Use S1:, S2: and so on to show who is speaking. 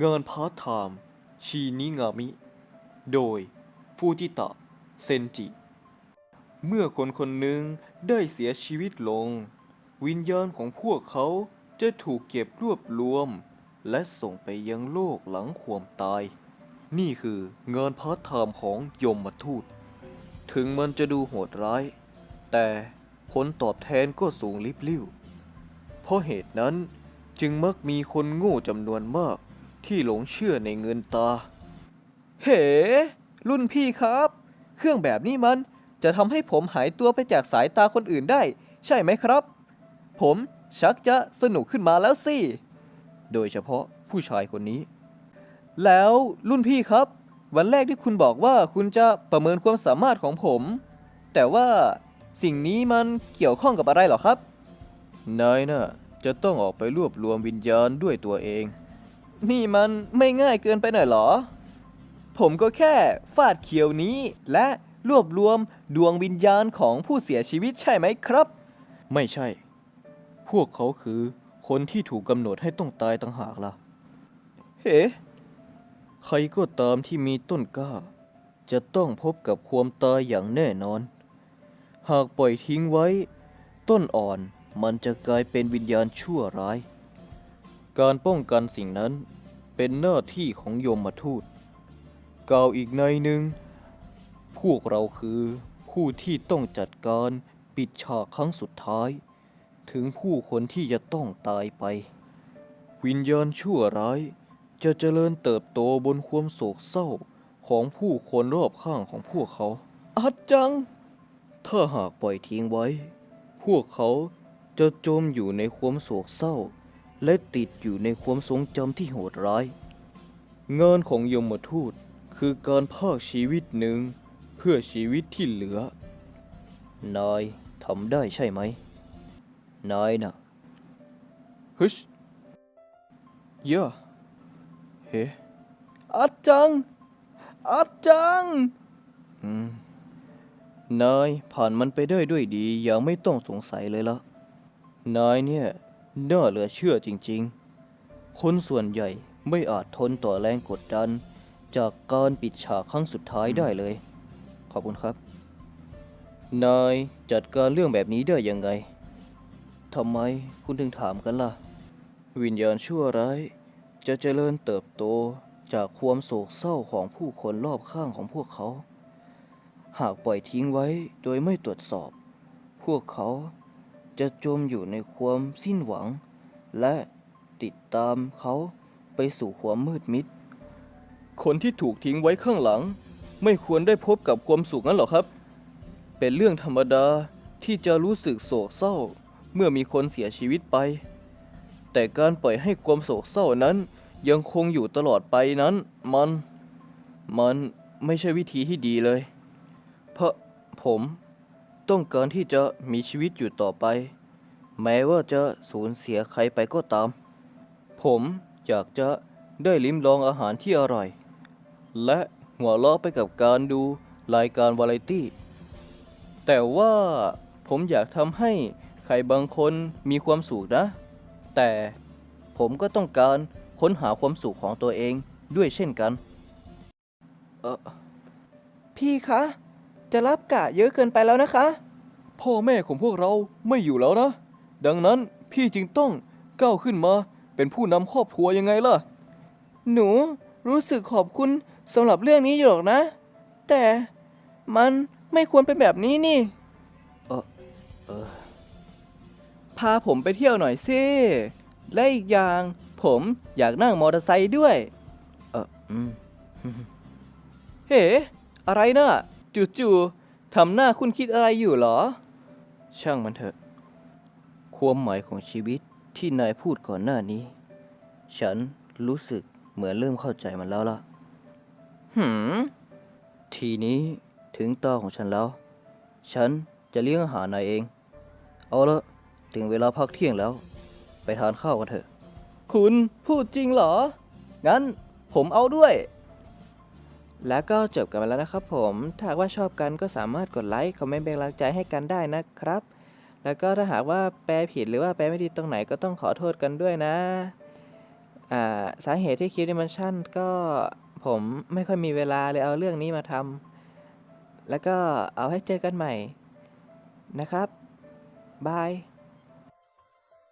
S1: งานพาร์ทไทม์ชีนิงามิ โดย ฟูจิตะ เซนจิ เมื่อคนคนหนึ่งได้เสียชีวิตลง วิญญาณของพวกเขาจะถูกเก็บรวบรวม และส่งไปยังโลกหลังความตาย นี่คืองานพาร์ทไทม์ของยมทูต ถึงมันจะดูโหดร้าย แต่ผลตอบแทนก็สูงลิบลิ่ว เพราะเหตุนั้นจึงมักมีคนโง่จำนวนมาก ที่หลงเชื่อในเงินตา เฮ้รุ่นพี่ครับ เครื่องแบบนี้มันจะทำให้ผมหายตัวไปจากสายตาคนอื่นได้ ใช่ไหมครับ ผมชักจะสนุกขึ้นมาแล้วสิ โดยเฉพาะผู้ชายคนนี้ แล้วรุ่นพี่ครับ วันแรกที่คุณบอกว่าคุณจะประเมินความสามารถของผม แต่ว่าสิ่งนี้มันเกี่ยวข้องกับอะไรหรอครับ นายน่ะจะต้องออกไปรวบรวมวิญญาณด้วยตัวเอง นี่มันไม่ง่ายเกินไปหน่อยเหรอ ผมก็แค่ฟาดเขียวนี้ และรวบรวมดวงวิญญาณของผู้เสียชีวิตใช่ไหมครับ ไม่ใช่ พวกเขาคือคนที่ถูกกำหนดให้ต้องตายต่างหากล่ะ เฮ้ใครก็ตามที่มีต้นกล้า จะต้องพบกับความตายอย่างแน่นอน หากปล่อยทิ้งไว้ ต้นอ่อนมันจะกลายเป็นวิญญาณชั่วร้าย การป้องกันสิ่งนั้นเป็นหน้าที่ของโยมทูต กล่าวอีกในหนึ่ง พวกเราคือผู้ที่ต้องจัดการปิดฉากครั้งสุดท้าย ถึงผู้คนที่จะต้องตายไป วิญญาณชั่วร้ายจะเจริญเติบโตบนความโศกเศร้าของผู้คนรอบข้างของพวกเขาอาจัง ถ้าหากปล่อยทิ้งไว้ พวกเขาจะจมอยู่ในความโศกเศร้า และติดอยู่ในความทรงจำที่โหดร้าย งานของยมทูตคือการภาคชีวิตหนึ่งเพื่อชีวิตที่เหลือ นายทำได้ใช่ไหม นายนะฮึชเยอะเฮ้อาจังอาจังอืมนายผ่านมันไปได้ด้วยดีอย่างไม่ต้องสงสัยเลยละนายเนี่ย น่าเหลือเชื่อจริงๆ คนส่วนใหญ่ไม่อาจทนต่อแรงกดดัน จากการปิดฉากครั้งสุดท้ายได้เลย ขอบคุณครับ นายจัดการเรื่องแบบนี้ได้ยังไง ทำไมคุณถึงถามกันล่ะ วิญญาณชั่วร้าย จะเจริญเติบโตจากความโศกเศร้าของผู้คนรอบข้างของพวกเขา หากปล่อยทิ้งไว้โดยไม่ตรวจสอบ พวกเขา จะจมอยู่ในความสิ้นหวัง และติดตามเขาไปสู่ความมืดมิด คนที่ถูกทิ้งไว้ข้างหลัง ไม่ควรได้พบกับความสุขนั้นหรอครับ เป็นเรื่องธรรมดาที่จะรู้สึกโศกเศร้าเมื่อมีคนเสียชีวิตไป แต่การปล่อยให้ความโศกเศร้านั้นยังคงอยู่ตลอดไปนั้น มัน มันไม่ใช่วิธีที่ดีเลย เพราะผม ต้องการที่จะมีชีวิตอยู่ต่อไป แม้ว่าจะสูญเสียใครไปก็ตาม ผมอยากจะได้ลิ้มลองอาหารที่อร่อย และหัวเราะไปกับการดูรายการวาไรตี้ แต่ว่าผมอยากทำให้ใครบางคนมีความสุขนะ แต่ผมก็ต้องการค้นหาความสุขของตัวเองด้วยเช่นกัน เออพี่คะ จะรับกะเยอะเกินไปแล้วนะคะ พ่อแม่ของพวกเราไม่อยู่แล้วนะ ดังนั้นพี่จึงต้องก้าวขึ้นมาเป็นผู้นำครอบครัวยังไงล่ะ หนูรู้สึกขอบคุณสำหรับเรื่องนี้อยู่หรอกนะ แต่มันไม่ควรเป็นแบบนี้นี่ เออเออพาผมไปเที่ยวหน่อยสิ และอีกอย่างผมอยากนั่งมอเตอร์ไซค์ด้วย เอออืม เฮ้ อะไรนะ่ะ จู่ๆทำหน้าคุณคิดอะไรอยู่เหรอ ช่างมันเถอะ ความหมายของชีวิตที่นายพูดก่อนหน้านี้ ฉันรู้สึกเหมือนเริ่มเข้าใจมันแล้วล่ะ หืม ทีนี้ถึงตาของฉันแล้ว ฉันจะเลี้ยงอาหารนายเอง เอาละถึงเวลาพักเที่ยงแล้ว ไปทานข้าวกันเถอะ คุณพูดจริงเหรอ งั้นผมเอาด้วย แล้วก็จบกันไปแล้วนะครับผม ถ้าว่าชอบกันก็สามารถกดไลค์คอมเมนต์เป็นกำลังใจให้กันได้นะครับ แล้วก็ถ้าหากว่าแปลผิดหรือว่าแปลไม่ดีตรงไหนก็ต้องขอโทษกันด้วยนะ
S2: อ่าสาเหตุที่คลิปนี้มันสั้นก็ผมไม่ค่อยมีเวลาเลยเอาเรื่องนี้มาทำแล้วก็เอาให้เจอกันใหม่นะครับบาย